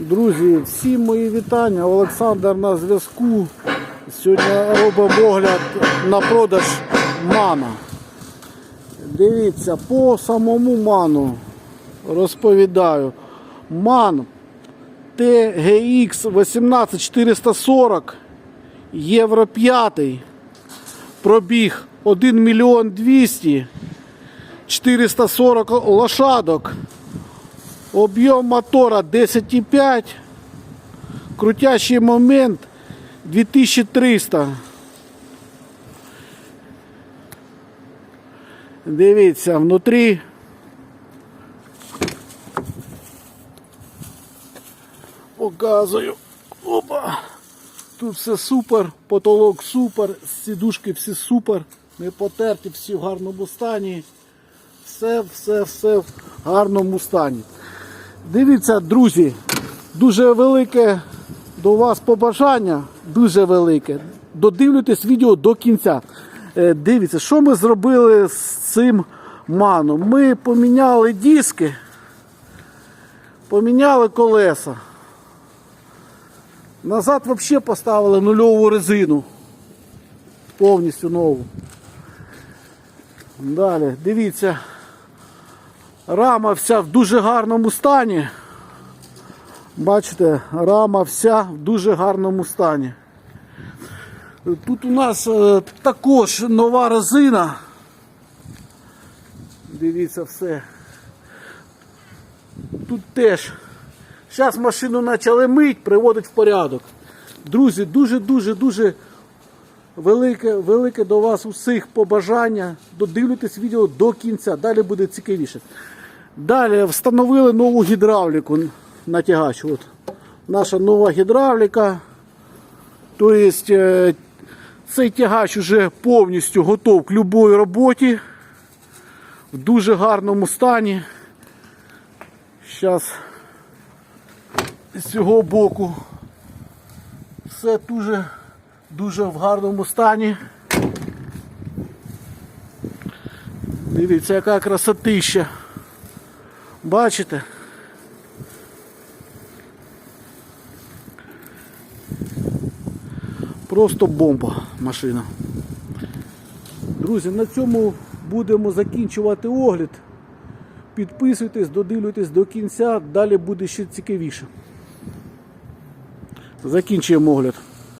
Друзі, всім мої вітання. Олександр на зв'язку. Сьогодні робимо огляд на продаж мана. Дивіться, по самому ману розповідаю. Ман TGX 18440 Євро 5. Пробіг 1 мільйон 200 440 лошадок. Об'єм мотора 10,5. Крутящий момент 2300. Дивіться, внутрі. Показую. Опа. Тут все супер, потолок супер, сідушки всі супер, не потерті, всі в гарному стані. Все, все, все в гарному стані. Дивіться, друзі, дуже велике до вас побажання, дуже велике. Додивлюйтесь відео до кінця. Е, Дивіться, що ми зробили з цим маном. Ми поміняли диски, поміняли колеса. Назад взагалі поставили нульову резину. Повністю нову. Далі, дивіться. Рама вся в дуже гарному стані. Бачите, рама вся в дуже гарному стані. Тут у нас е, також нова резина. Дивіться все. Тут теж. Зараз машину почали мить, приводить в порядок. Друзі, дуже-дуже дуже велике, велике до вас усіх побажання. Додивлюйтесь відео до кінця, далі буде цікавіше. Далі встановили нову гідравліку на тягач. От. Наша нова гідравліка. Тобто е, цей тягач вже повністю готов к будь-якій роботі. В дуже гарному стані. Зараз з цього боку все дуже, дуже в гарному стані. Дивіться, яка красотища. Бачите? Просто бомба машина. Друзі, на цьому будемо закінчувати огляд. Підписуйтесь, додивлюйтесь до кінця, далі буде ще цікавіше. Закінчуємо огляд.